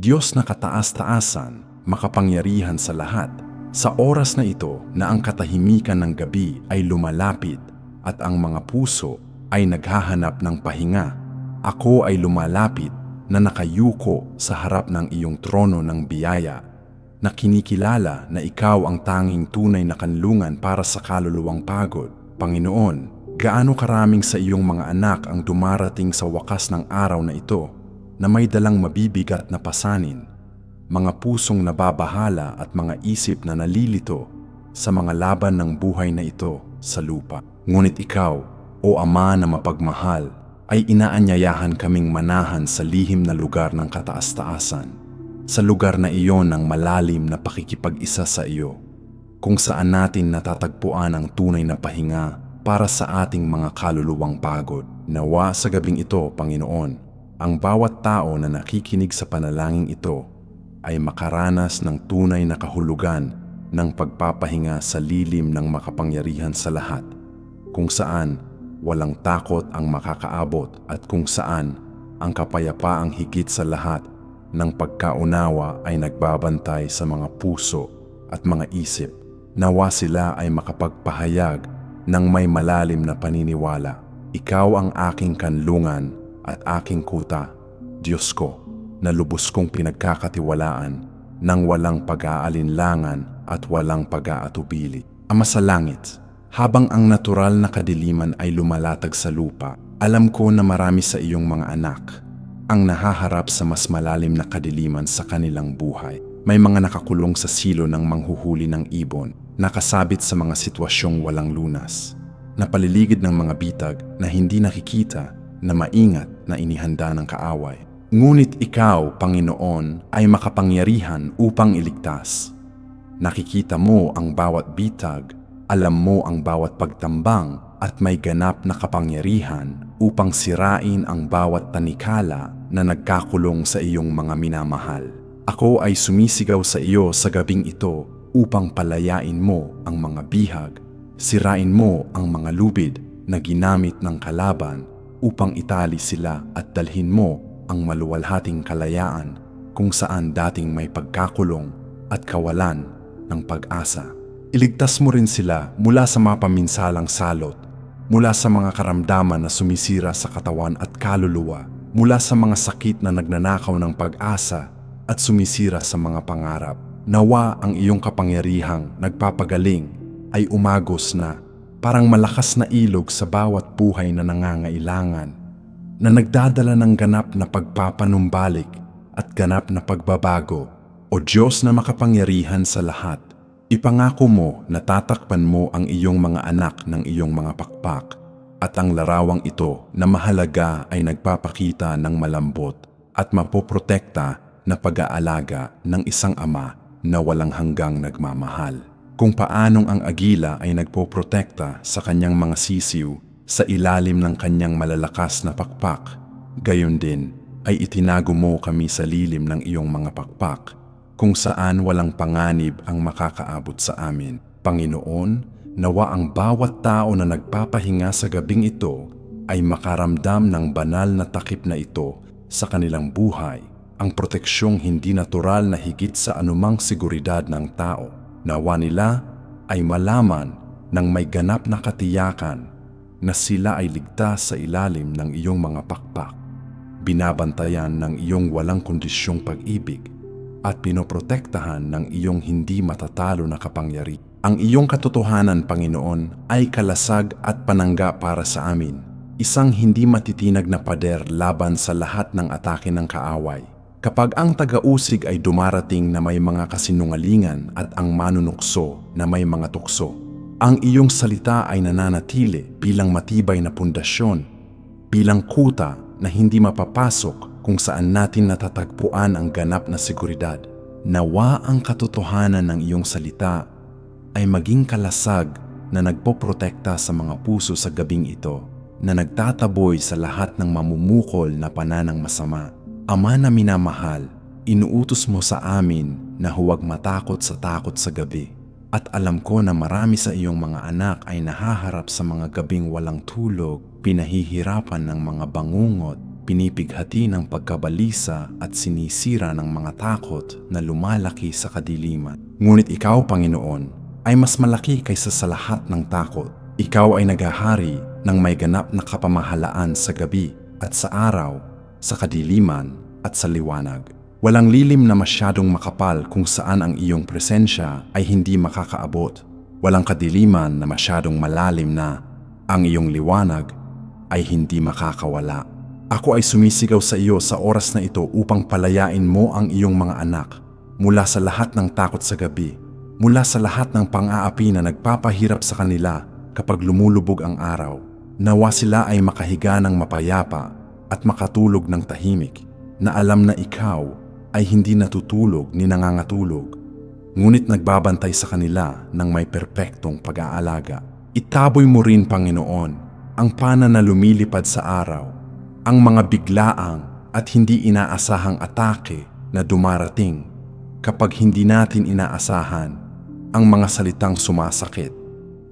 Diyos na kataas-taasan, makapangyarihan sa lahat. Sa oras na ito na ang katahimikan ng gabi ay lumalapit at ang mga puso ay naghahanap ng pahinga, ako ay lumalapit na nakayuko sa harap ng iyong trono ng biyaya na kinikilala na ikaw ang tanging tunay na kanlungan para sa kaluluwang pagod. Panginoon, gaano karaming sa iyong mga anak ang dumarating sa wakas ng araw na ito na may dalang mabibigat na pasanin, mga pusong nababahala at mga isip na nalilito sa mga laban ng buhay na ito sa lupa. Ngunit ikaw, o Ama na mapagmahal, ay inaanyayahan kaming manahan sa lihim na lugar ng kataas-taasan, sa lugar na iyon ng malalim na pakikipag-isa sa iyo, kung saan natin natatagpuan ang tunay na pahinga para sa ating mga kaluluwang pagod. Nawa sa gabing ito, Panginoon, ang bawat tao na nakikinig sa panalangin ito ay makaranas ng tunay na kahulugan ng pagpapahinga sa lilim ng makapangyarihan sa lahat, kung saan walang takot ang makakaabot at kung saan ang kapayapaang higit sa lahat ng pagkaunawa ay nagbabantay sa mga puso at mga isip. Nawa sila ay makapagpahayag ng may malalim na paniniwala. Ikaw ang aking kanlungan at aking kuta, Diyos ko, na lubos kong pinagkakatiwalaan ng walang pag-aalinlangan at walang pag-aatubili. Ama sa langit, habang ang natural na kadiliman ay lumalatag sa lupa, alam ko na marami sa iyong mga anak ang nahaharap sa mas malalim na kadiliman sa kanilang buhay. May mga nakakulong sa silo ng manghuhuli ng ibon, nakasabit sa mga sitwasyong walang lunas, napaliligid ng mga bitag na hindi nakikita na maingat na inihanda ng kaaway. Ngunit ikaw, Panginoon, ay makapangyarihan upang iligtas. Nakikita mo ang bawat bitag alam mo ang bawat pagtambang at may ganap na kapangyarihan upang sirain ang bawat tanikala na nagkakulong sa iyong mga minamahal. Ako ay sumisigaw sa iyo sa gabing ito upang palayain mo ang mga bihag, sirain mo ang mga lubid na ginamit ng kalaban upang itali sila at dalhin mo ang maluwalhating kalayaan kung saan dating may pagkakulong at kawalan ng pag-asa. Iligtas mo rin sila mula sa mga paminsalang salot, mula sa mga karamdaman na sumisira sa katawan at kaluluwa, mula sa mga sakit na nagnanakaw ng pag-asa at sumisira sa mga pangarap. Nawa ang iyong kapangyarihang nagpapagaling ay umagos na parang malakas na ilog sa bawat buhay na nangangailangan, na nagdadala ng ganap na pagpapanumbalik at ganap na pagbabago. O Diyos na makapangyarihan sa lahat, Ipangako mo na tatakpan mo ang iyong mga anak ng iyong mga pakpak at ang larawang ito na mahalaga ay nagpapakita ng malambot at mapoprotekta na pag-aalaga ng isang ama na walang hanggang nagmamahal. Kung paanong ang agila ay nagpoprotekta sa kanyang mga sisiw sa ilalim ng kanyang malalakas na pakpak, gayon din ay itinago mo kami sa lilim ng iyong mga pakpak kung saan walang panganib ang makakaabot sa amin. Panginoon, nawa ang bawat tao na nagpapahinga sa gabing ito ay makaramdam ng banal na takip na ito sa kanilang buhay, ang proteksyong hindi natural na higit sa anumang seguridad ng tao. Nawa nila ay malaman ng may ganap na katiyakan na sila ay ligtas sa ilalim ng iyong mga pakpak, binabantayan ng iyong walang kondisyong pag-ibig at pinoprotektahan ng iyong hindi matatalo na kapangyari. Ang iyong katotohanan, Panginoon, ay kalasag at panangga para sa amin. Isang hindi matitinag na pader laban sa lahat ng atake ng kaaway. Kapag ang taga-usig ay dumarating na may mga kasinungalingan at ang manunukso na may mga tukso, ang iyong salita ay nananatili bilang matibay na pundasyon, bilang kuta na hindi mapapasok kung saan natin natatagpuan ang ganap na seguridad. Nawa ang katotohanan ng iyong salita ay maging kalasag na nagpoprotekta sa mga puso sa gabing ito na nagtataboy sa lahat ng mamumukol na pananang masama. Ama na minamahal, inuutos mo sa amin na huwag matakot sa takot sa gabi. At alam ko na marami sa iyong mga anak ay nahaharap sa mga gabing walang tulog, pinahihirapan ng mga bangungot, pinipighati ng pagkabalisa at sinisira ng mga takot na lumalaki sa kadiliman. Ngunit ikaw, Panginoon, ay mas malaki kaysa sa lahat ng takot. Ikaw ay naghahari ng may ganap na kapamahalaan sa gabi at sa araw, sa kadiliman at sa liwanag. Walang lilim na masyadong makapal kung saan ang iyong presensya ay hindi makakaabot. Walang kadiliman na masyadong malalim na ang iyong liwanag ay hindi makakawala. Ako ay sumisigaw sa iyo sa oras na ito upang palayain mo ang iyong mga anak mula sa lahat ng takot sa gabi, mula sa lahat ng pang-aapi na nagpapahirap sa kanila kapag lumulubog ang araw. Nawa sila ay makahiga ng mapayapa at makatulog ng tahimik na alam na ikaw ay hindi natutulog ni nangangatulog, ngunit nagbabantay sa kanila ng may perpektong pag-aalaga. Itaboy mo rin, Panginoon, ang pana na lumilipad sa araw, ang mga biglaang at hindi inaasahang atake na dumarating kapag hindi natin inaasahan ang mga salitang sumasakit,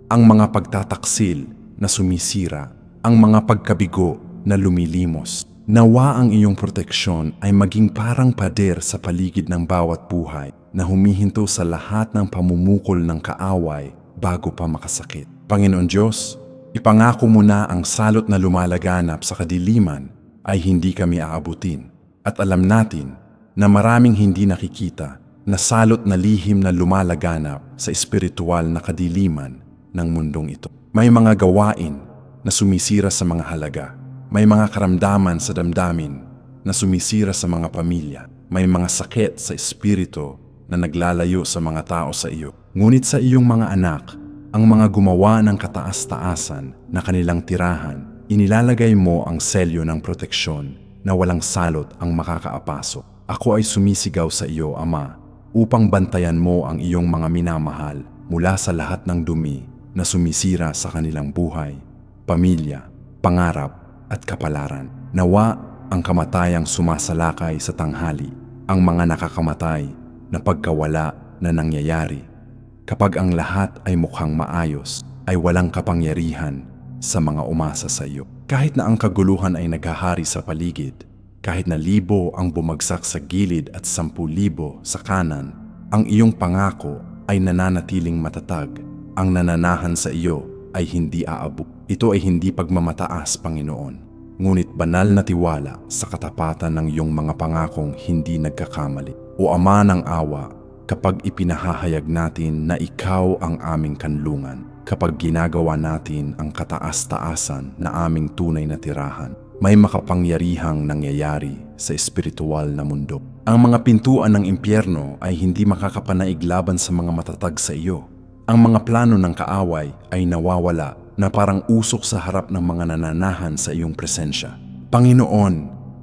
ang mga pagtataksil na sumisira, ang mga pagkabigo na lumilimos. Nawa ang iyong proteksyon ay maging parang pader sa paligid ng bawat buhay na humihinto sa lahat ng pamumukol ng kaaway bago pa makasakit. Panginoon Diyos, ipangako mo na ang salot na lumalaganap sa kadiliman ay hindi kami aabutin. At alam natin na maraming hindi nakikita na salot na lihim na lumalaganap sa espiritual na kadiliman ng mundong ito. May mga gawain na sumisira sa mga halaga may mga karamdaman sa damdamin na sumisira sa mga pamilya. May mga sakit sa espiritu na naglalayo sa mga tao sa iyo. Ngunit sa iyong mga anak, ang mga gumawa ng kataas-taasan na kanilang tirahan, inilalagay mo ang selyo ng proteksyon na walang salot ang makakaapaso. Ako ay sumisigaw sa iyo, Ama, upang bantayan mo ang iyong mga minamahal mula sa lahat ng dumi na sumisira sa kanilang buhay, pamilya, pangarap at kapalaran. Nawa ang kamatayang sumasalakay sa tanghali, ang mga nakakamatay na pagkawala na nangyayari. Kapag ang lahat ay mukhang maayos, ay walang kapangyarihan sa mga umasa sa iyo. Kahit na ang kaguluhan ay naghahari sa paligid, kahit na libo ang bumagsak sa gilid at sampu libo sa kanan, ang iyong pangako ay nananatiling matatag. Ang nananahan sa iyo ay hindi aabot. Ito ay hindi pagmamataas, Panginoon, ngunit banal na tiwala sa katapatan ng iyong mga pangakong hindi nagkakamali. O Ama ng awa, kapag ipinahahayag natin na ikaw ang aming kanlungan, kapag ginagawa natin ang kataas-taasan na aming tunay na tirahan, may makapangyarihang nangyayari sa espiritual na mundo. Ang mga pintuan ng impyerno ay hindi makakapanaig laban sa mga matatag sa iyo. Ang mga plano ng kaaway ay nawawala na parang usok sa harap ng mga nananahan sa iyong presensya. Panginoon,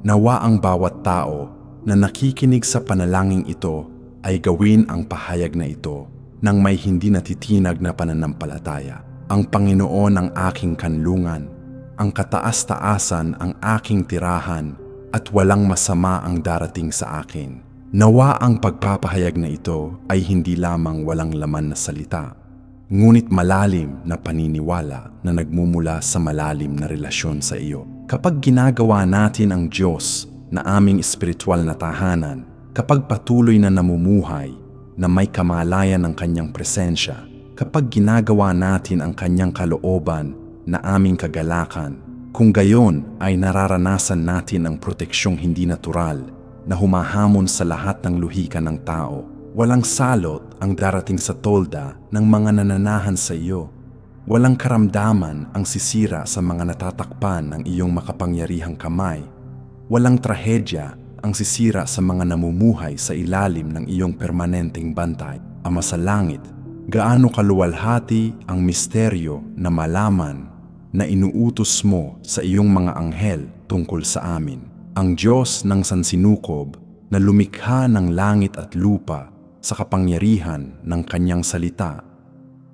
nawa ang bawat tao na nakikinig sa panalangin ito ay gawin ang pahayag na ito ng may hindi natitinag na pananampalataya. Ang Panginoon ang aking kanlungan, ang kataas-taasan ang aking tirahan at walang masama ang darating sa akin. Nawa ang pagpapahayag na ito ay hindi lamang walang laman na salita, ngunit malalim na paniniwala na nagmumula sa malalim na relasyon sa iyo. Kapag ginagawa natin ang Diyos na aming espiritual na tahanan, kapag patuloy na namumuhay na may kamalayan ng kanyang presensya, kapag ginagawa natin ang kanyang kalooban na aming kagalakan, kung gayon ay nararanasan natin ang proteksyong hindi natural na humahamon sa lahat ng luhika ng tao. Walang salot ang darating sa tolda ng mga nananahan sa iyo. Walang karamdaman ang sisira sa mga natatakpan ng iyong makapangyarihang kamay. Walang trahedya ang sisira sa mga namumuhay sa ilalim ng iyong permanenteng bantay. Ama sa langit, gaano kaluwalhati ang misteryo na malaman na inuutos mo sa iyong mga anghel tungkol sa amin ang Diyos ng sansinukob na lumikha ng langit at lupa sa kapangyarihan ng kanyang salita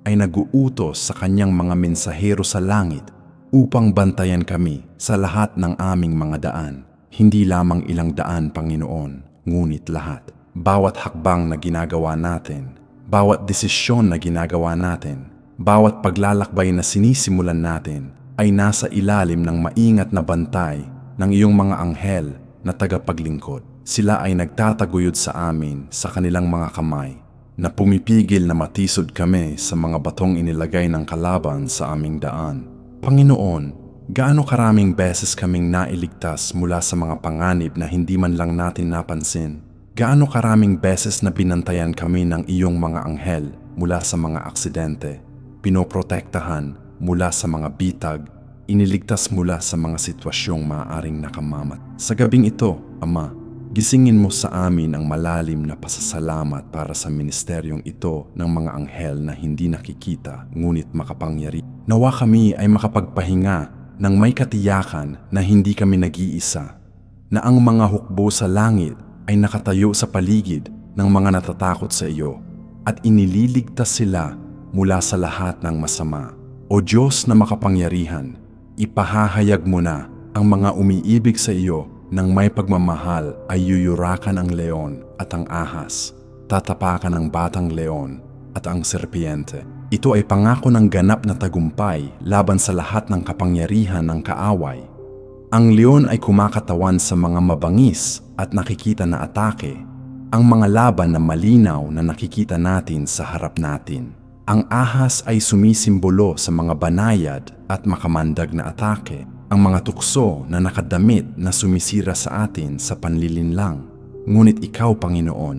ay naguutos sa kanyang mga mensahero sa langit upang bantayan kami sa lahat ng aming mga daan. Hindi lamang ilang daan, Panginoon, ngunit lahat. Bawat hakbang na ginagawa natin, bawat desisyon na ginagawa natin, bawat paglalakbay na sinisimulan natin ay nasa ilalim ng maingat na bantay ng iyong mga anghel na tagapaglingkod. Sila ay nagtataguyod sa amin sa kanilang mga kamay na pumipigil na matisod kami sa mga batong inilagay ng kalaban sa aming daan. Panginoon, gaano karaming beses kaming nailigtas mula sa mga panganib na hindi man lang natin napansin? Gaano karaming beses na binantayan kami ng iyong mga anghel mula sa mga aksidente, pinoprotektahan mula sa mga bitag, iniligtas mula sa mga sitwasyong maaaring nakamamat. Sa gabing ito, Ama, gisingin mo sa amin ang malalim na pasasalamat para sa ministeryong ito ng mga anghel na hindi nakikita ngunit makapangyari. Nawa kami ay makapagpahinga ng may katiyakan na hindi kami nag-iisa, na ang mga hukbo sa langit ay nakatayo sa paligid ng mga natatakot sa iyo at inililigtas sila mula sa lahat ng masama. O Diyos na makapangyarihan, ipahahayag mo na ang mga umiibig sa iyo ng may pagmamahal ay yuyurakan ang leon at ang ahas, tatapakan ang batang leon at ang serpiente. Ito ay pangako ng ganap na tagumpay laban sa lahat ng kapangyarihan ng kaaway. Ang leon ay kumakatawan sa mga mabangis at nakikita na atake, ang mga laban na malinaw na nakikita natin sa harap natin. Ang ahas ay sumisimbolo sa mga banayad at makamandag na atake, ang mga tukso na nakadamit na sumisira sa atin sa panlilinlang. Ngunit ikaw, Panginoon,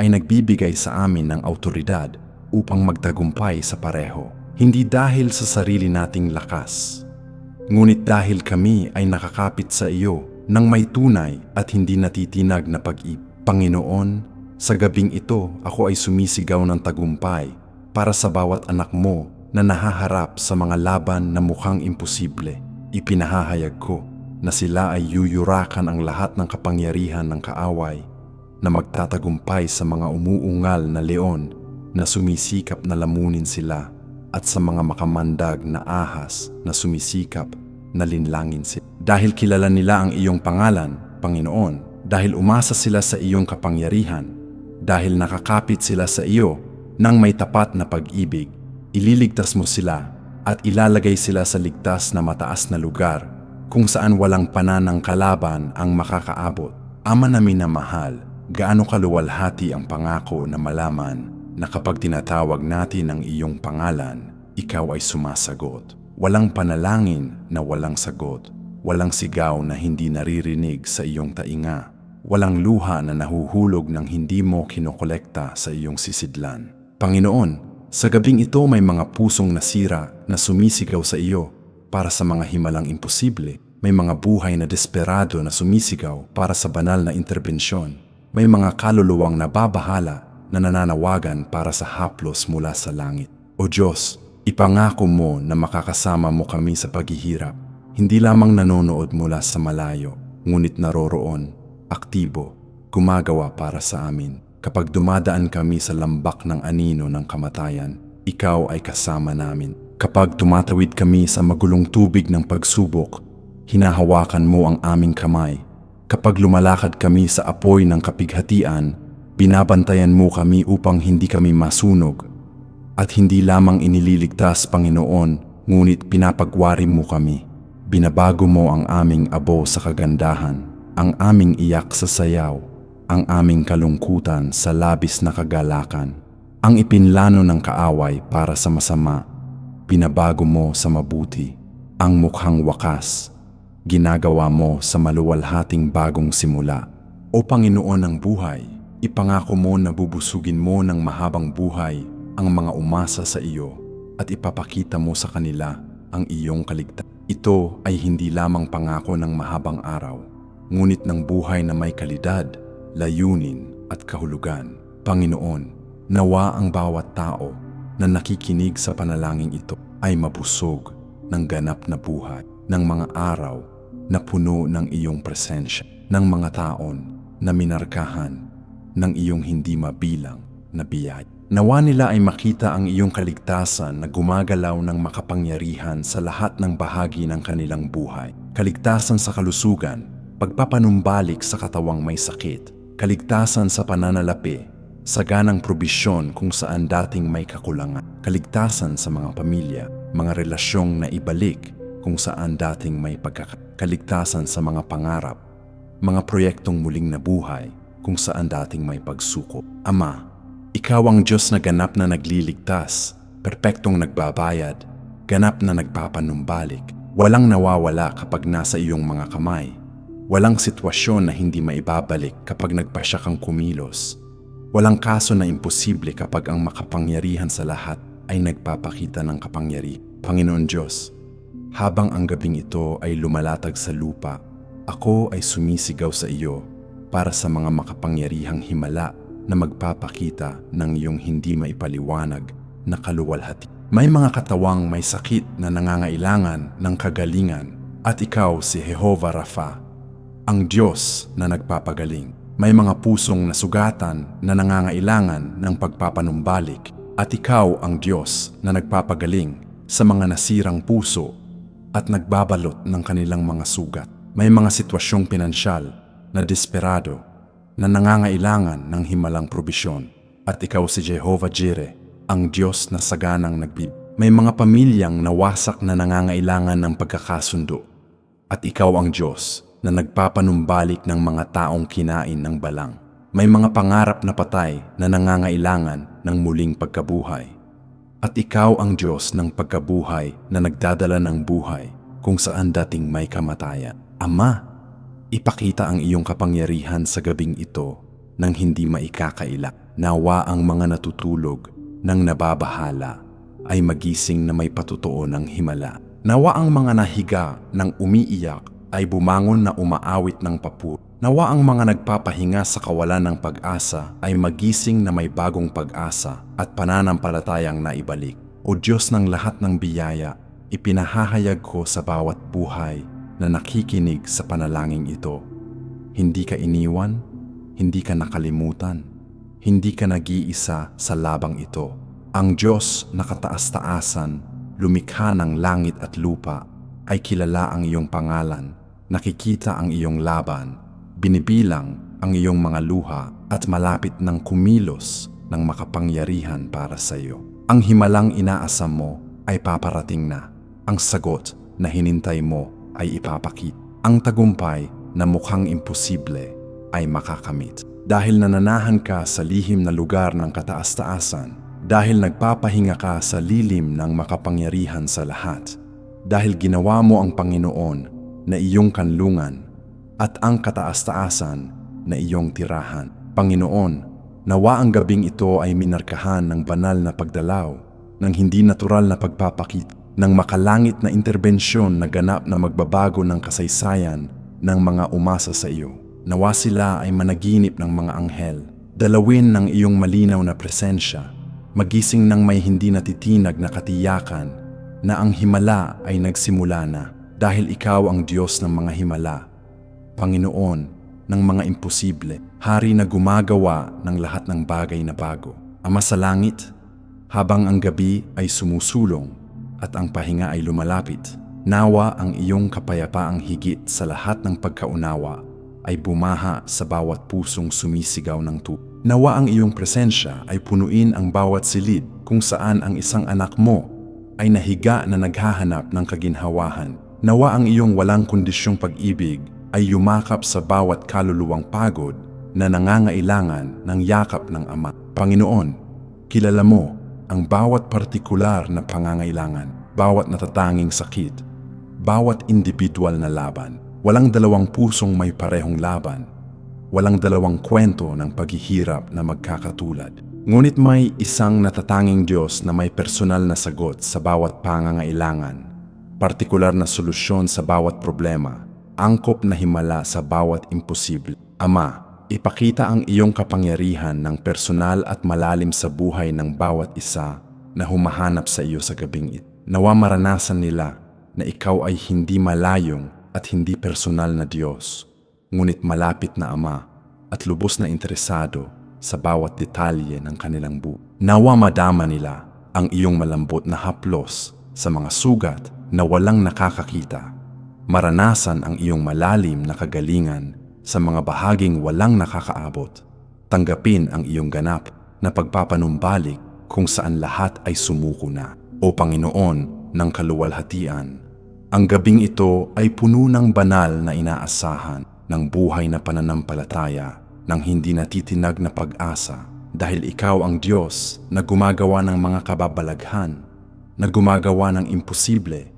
ay nagbibigay sa amin ng autoridad upang magtagumpay sa pareho. Hindi dahil sa sarili nating lakas, ngunit dahil kami ay nakakapit sa iyo ng may tunay at hindi natitinag na pag-ibig. Panginoon, sa gabing ito ako ay sumisigaw ng tagumpay para sa bawat anak mo na nahaharap sa mga laban na mukhang imposible. Ipinahahayag ko na sila ay yuyurakan ang lahat ng kapangyarihan ng kaaway na magtatagumpay sa mga umuungal na leon na sumisikap na lamunin sila at sa mga makamandag na ahas na sumisikap na linlangin sila. Dahil kilala nila ang iyong pangalan, Panginoon, dahil umasa sila sa iyong kapangyarihan, dahil nakakapit sila sa iyo nang may tapat na pag-ibig, ililigtas mo sila at ilalagay sila sa ligtas na mataas na lugar kung saan walang pananang kalaban ang makakaabot. Ama namin na mahal, gaano kaluwalhati ang pangako na malaman na kapag tinatawag natin ang iyong pangalan, ikaw ay sumasagot. Walang panalangin na walang sagot. Walang sigaw na hindi naririnig sa iyong tainga. Walang luha na nahuhulog ng hindi mo kinokolekta sa iyong sisidlan. Panginoon, sa gabing ito may mga pusong nasira na sumisigaw sa iyo para sa mga himalang imposible. May mga buhay na desperado na sumisigaw para sa banal na interbensyon. May mga kaluluwang nababahala na nananawagan para sa haplos mula sa langit. O Diyos, ipangako mo na makakasama mo kami sa paghihirap. Hindi lamang nanonood mula sa malayo, ngunit naroroon, aktibo, gumagawa para sa amin. Kapag dumadaan kami sa lambak ng anino ng kamatayan, ikaw ay kasama namin. Kapag tumatawid kami sa magulong tubig ng pagsubok, hinahawakan mo ang aming kamay. Kapag lumalakad kami sa apoy ng kapighatian, binabantayan mo kami upang hindi kami masunog. At hindi lamang inililigtas, Panginoon, ngunit pinapagwari mo kami. Binabago mo ang aming abo sa kagandahan, ang aming iyak sa sayaw, ang aming kalungkutan sa labis na kagalakan. Ang ipinlano ng kaaway para sa masama, binabago mo sa mabuti. Ang mukhang wakas, ginagawa mo sa maluwalhating bagong simula. O Panginoon ng buhay, ipangako mo na bubusugin mo ng mahabang buhay ang mga umasa sa iyo at ipapakita mo sa kanila ang iyong kaligtasan. Ito ay hindi lamang pangako ng mahabang araw, ngunit ng buhay na may kalidad layunin at kahulugan. Panginoon, nawa ang bawat tao na nakikinig sa panalangin ito ay mabusog ng ganap na buhay, ng mga araw na puno ng iyong presensya, ng mga taon na minarkahan ng iyong hindi mabilang na biyay. Nawa nila ay makita ang iyong kaligtasan na gumagalaw ng makapangyarihan sa lahat ng bahagi ng kanilang buhay. Kaligtasan sa kalusugan, pagpapanumbalik sa katawang may sakit, kaligtasan sa pananalapi, saganang probisyon kung saan dating may kakulangan, kaligtasan sa mga pamilya, mga relasyong na ibalik kung saan dating may pagkakaligtasan sa mga pangarap, mga proyektong muling nabuhay kung saan dating may pagsuko. Ama, ikaw ang Diyos na ganap na nagliligtas, perpektong nagbabayad, ganap na nagpapanumbalik, walang nawawala kapag nasa iyong mga kamay. Walang sitwasyon na hindi maibabalik kapag nagpasya kang kumilos. Walang kaso na imposible kapag ang makapangyarihan sa lahat ay nagpapakita ng kapangyari. Panginoon Diyos, habang ang gabing ito ay lumalatag sa lupa, ako ay sumisigaw sa iyo para sa mga makapangyarihang himala na magpapakita ng iyong hindi maipaliwanag na kaluwalhati. May mga katawang may sakit na nangangailangan ng kagalingan at ikaw si Jehovah Rapha, ang Diyos na nagpapagaling. May mga pusong nasugatan na nangangailangan ng pagpapanumbalik at ikaw ang Diyos na nagpapagaling sa mga nasirang puso at nagbabalot ng kanilang mga sugat. May mga sitwasyong pinansyal na desperado na nangangailangan ng himalang probisyon at ikaw si Jehovah Jireh, ang Diyos na saganang nagbib. May mga pamilyang nawasak na nangangailangan ng pagkakasundo at ikaw ang Diyos na nagpapanumbalik ng mga taong kinain ng balang. May mga pangarap na patay na nangangailangan ng muling pagkabuhay. At ikaw ang Diyos ng pagkabuhay na nagdadala ng buhay kung saan dating may kamatayan. Ama, ipakita ang iyong kapangyarihan sa gabing ito nang hindi maikakaila. Nawa ang mga natutulog ng nababahala ay magising na may patutuo ng himala. Nawa ang mga nahiga ng umiiyak ay bumangon na umaawit ng papur. Nawa ang mga nagpapahinga sa kawalan ng pag-asa ay magising na may bagong pag-asa at pananampalatayang naibalik. O Diyos ng lahat ng biyaya, ipinahahayag ko sa bawat buhay na nakikinig sa panalangin ito. Hindi ka iniwan, hindi ka nakalimutan, hindi ka nag-iisa sa labang ito. Ang Diyos na kataas-taasan, lumikha ng langit at lupa, ay kilala ang iyong pangalan, nakikita ang iyong laban, binibilang ang iyong mga luha at malapit ng kumilos ng makapangyarihan para sa iyo. Ang himalang inaasam mo ay paparating na. Ang sagot na hinintay mo ay ipapakit. Ang tagumpay na mukhang imposible ay makakamit. Dahil nananahan ka sa lihim na lugar ng kataas-taasan, dahil nagpapahinga ka sa lilim ng makapangyarihan sa lahat, dahil ginawa mo ang Panginoon na iyong kanlungan at ang kataas-taasan na iyong tirahan. Panginoon, nawa ang gabing ito ay minarkahan ng banal na pagdalaw, ng hindi natural na pagpapakit, ng makalangit na interbensyon na ganap na magbabago ng kasaysayan ng mga umasa sa iyo. Nawa sila ay managinip ng mga anghel, dalawin ng iyong malinaw na presensya, magising ng may hindi natitinag na katiyakan na ang himala ay nagsimula na dahil ikaw ang Diyos ng mga himala Panginoon ng mga imposible, hari na gumagawa ng lahat ng bagay na bago. Ama sa langit, habang ang gabi ay sumusulong at ang pahinga ay lumalapit, nawa ang iyong kapayapaang higit sa lahat ng pagkaunawa ay bumaha sa bawat pusong sumisigaw ng tu. Nawa ang iyong presensya ay punuin ang bawat silid kung saan ang isang anak mo ay nahiga na naghahanap ng kaginhawahan. Nawa ang iyong walang kondisyong pag-ibig ay yumakap sa bawat kaluluwang pagod na nangangailangan ng yakap ng Ama. Panginoon, kilala mo ang bawat partikular na pangangailangan, bawat natatanging sakit, bawat individual na laban. Walang dalawang pusong may parehong laban. Walang dalawang kwento ng paghihirap na magkakatulad. Ngunit may isang natatanging Diyos na may personal na sagot sa bawat pangangailangan, partikular na solusyon sa bawat problema, angkop na himala sa bawat imposible. Ama, ipakita ang iyong kapangyarihan ng personal at malalim sa buhay ng bawat isa na humahanap sa iyo sa gabing ito. Nawa maranasan nila na ikaw ay hindi malayong at hindi personal na Diyos, ngunit malapit na Ama at lubos na interesado sa bawat detalye ng kanilang buhay. Nawa madama nila ang iyong malambot na haplos sa mga sugat na walang nakakakita maranasan ang iyong malalim na kagalingan sa mga bahaging walang nakakaabot. Tanggapin ang iyong ganap na pagpapanumbalik kung saan lahat ay sumuko na. O Panginoon ng kaluwalhatian, Ang gabing ito ay puno ng banal na inaasahan ng buhay na pananampalataya ng hindi natitinag na pag-asa dahil ikaw ang Diyos na gumagawa ng mga kababalaghan, na gumagawa ng imposible,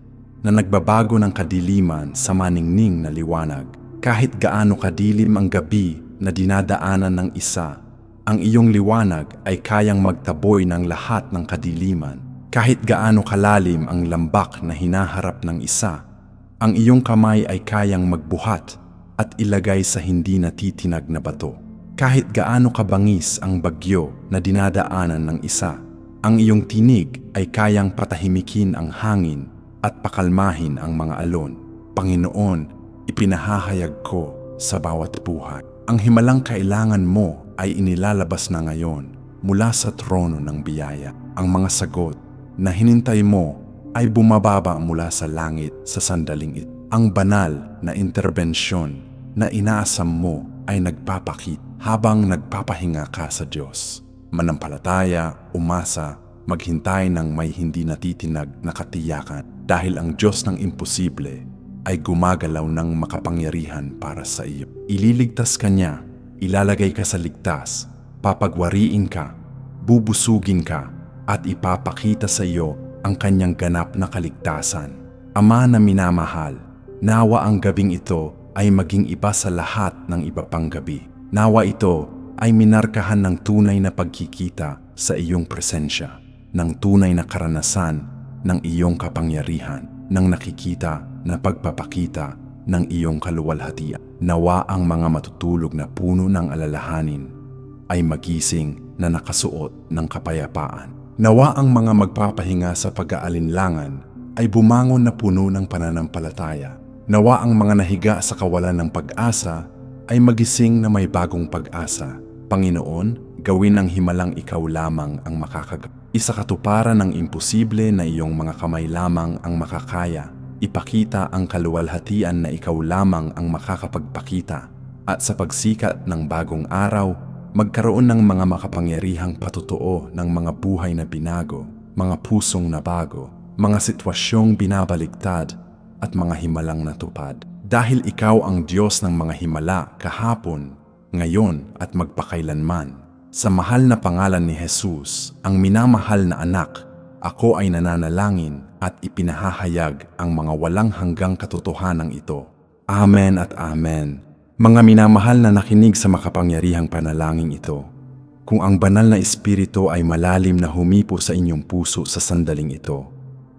na nagbabago ng kadiliman sa maningning na liwanag. Kahit gaano kadilim ang gabi na dinadaanan ng isa, ang iyong liwanag ay kayang magtaboy ng lahat ng kadiliman. Kahit gaano kalalim ang lambak na hinaharap ng isa, ang iyong kamay ay kayang magbuhat at ilagay sa hindi natitinag na bato. Kahit gaano kabangis ang bagyo na dinadaanan ng isa, ang iyong tinig ay kayang patahimikin ang hangin at pakalmahin ang mga alon. Panginoon, ipinahahayag ko sa bawat buhay. Ang himalang kailangan mo ay inilalabas na ngayon mula sa trono ng biyaya. Ang mga sagot na hinintay mo ay bumababa mula sa langit sa sandaling ito. Ang banal na interbensyon na inaasam mo ay nagpapakit habang nagpapahinga ka sa Diyos. Manampalataya, umasa, maghintay ng may hindi natitinag na katiyakan dahil ang Diyos ng imposible ay gumagalaw ng makapangyarihan para sa iyo. Ililigtas ka niya, ilalagay ka sa ligtas, papagwariin ka, bubusugin ka, at ipapakita sa iyo ang kanyang ganap na kaligtasan. Ama na minamahal, nawa ang gabing ito ay maging iba sa lahat ng iba pang gabi. Nawa ito ay minarkahan ng tunay na pagkikita sa iyong presensya, ng tunay na karanasan ng iyong kapangyarihan, ng nakikita na pagpapakita ng iyong kaluwalhatian. Nawa ang mga matutulog na puno ng alalahanin ay magising na nakasuot ng kapayapaan. Nawa ang mga magpapahinga sa pag-aalinlangan ay bumangon na puno ng pananampalataya. Nawa ang mga nahiga sa kawalan ng pag-asa ay magising na may bagong pag-asa. Panginoon, gawin ng himalang ikaw lamang ang makakagawa. Isa katuparan ng imposible na iyong mga kamay lamang ang makakaya. Ipakita ang kaluwalhatian na ikaw lamang ang makakapagpakita. At sa pagsikat ng bagong araw, magkaroon ng mga makapangyarihang patutuo ng mga buhay na binago, mga pusong nabago, mga sitwasyong binabaligtad, at mga himalang natupad. Dahil ikaw ang Diyos ng mga himala kahapon, ngayon at magpakailanman. Sa mahal na pangalan ni Jesus, ang minamahal na anak, ako ay nananalangin at ipinahahayag ang mga walang hanggang katotohanan ito. Amen at Amen. Mga minamahal na nakinig sa makapangyarihang panalangin ito, kung ang banal na espiritu ay malalim na humipo sa inyong puso sa sandaling ito,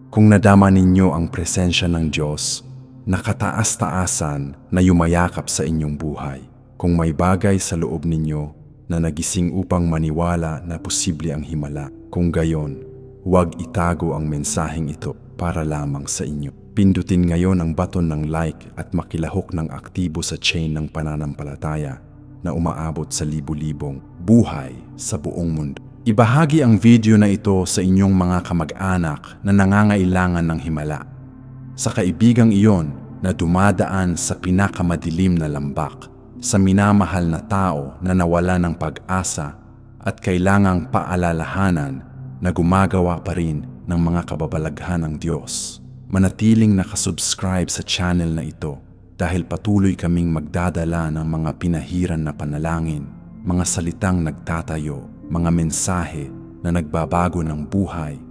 kung nadama ninyo ang presensya ng Diyos, nakataas-taasan na yumayakap sa inyong buhay, kung may bagay sa loob ninyo na nagising upang maniwala na posible ang himala, kung gayon, huwag itago ang mensaheng ito para lamang sa inyo. Pindutin ngayon ang button ng like at makilahok ng aktibo sa chain ng pananampalataya na umaabot sa libu-libong buhay sa buong mundo. Ibahagi ang video na ito sa inyong mga kamag-anak na nangangailangan ng himala. Sa kaibigang iyon na dumadaan sa pinakamadilim na lambak, sa minamahal na tao na nawala ng pag-asa at kailangang paalalahanan na gumagawa pa rin ng mga kababalaghan ng Diyos. Manatiling nakasubscribe sa channel na ito dahil patuloy kaming magdadala ng mga pinahiran na panalangin, mga salitang nagtatayo, mga mensahe na nagbabago ng buhay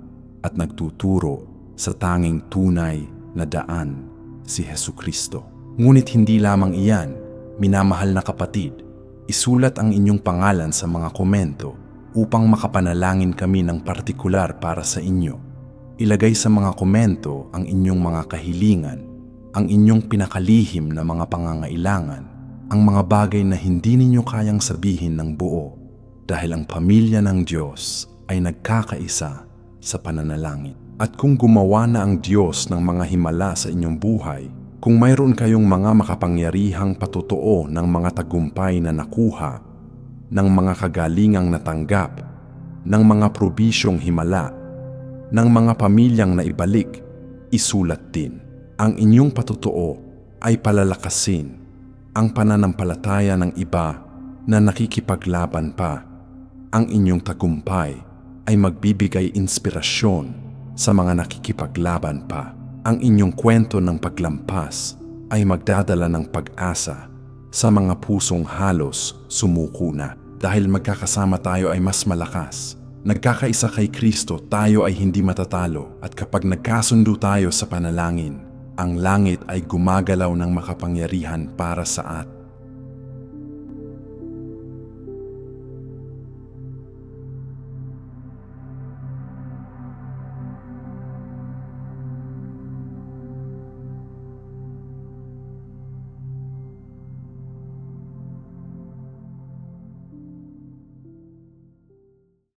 at nagtuturo sa tanging tunay na daan, si Heso Kristo. Ngunit hindi lamang iyan, minamahal na kapatid, isulat ang inyong pangalan sa mga komento upang makapanalangin kami ng partikular para sa inyo. Ilagay sa mga komento ang inyong mga kahilingan, ang inyong pinakalihim na mga pangangailangan, ang mga bagay na hindi ninyo kayang sabihin ng buo dahil ang pamilya ng Diyos ay nagkakaisa sa pananalangin. At kung gumawa na ang Diyos ng mga himala sa inyong buhay, kung mayroon kayong mga makapangyarihang patutuo ng mga tagumpay na nakuha, ng mga kagalingang natanggap, ng mga probisyong himala, ng mga pamilyang naibalik, isulat din. Ang inyong patutuo ay palalakasin ang pananampalataya ng iba na nakikipaglaban pa. Ang inyong tagumpay ay magbibigay inspirasyon sa mga nakikipaglaban pa. Ang inyong kwento ng paglampas ay magdadala ng pag-asa sa mga pusong halos sumuko na. Dahil magkakasama tayo ay mas malakas. Nagkakaisa kay Kristo, tayo ay hindi matatalo at kapag nagkasundo tayo sa panalangin, ang langit ay gumagalaw ng makapangyarihan para sa atin.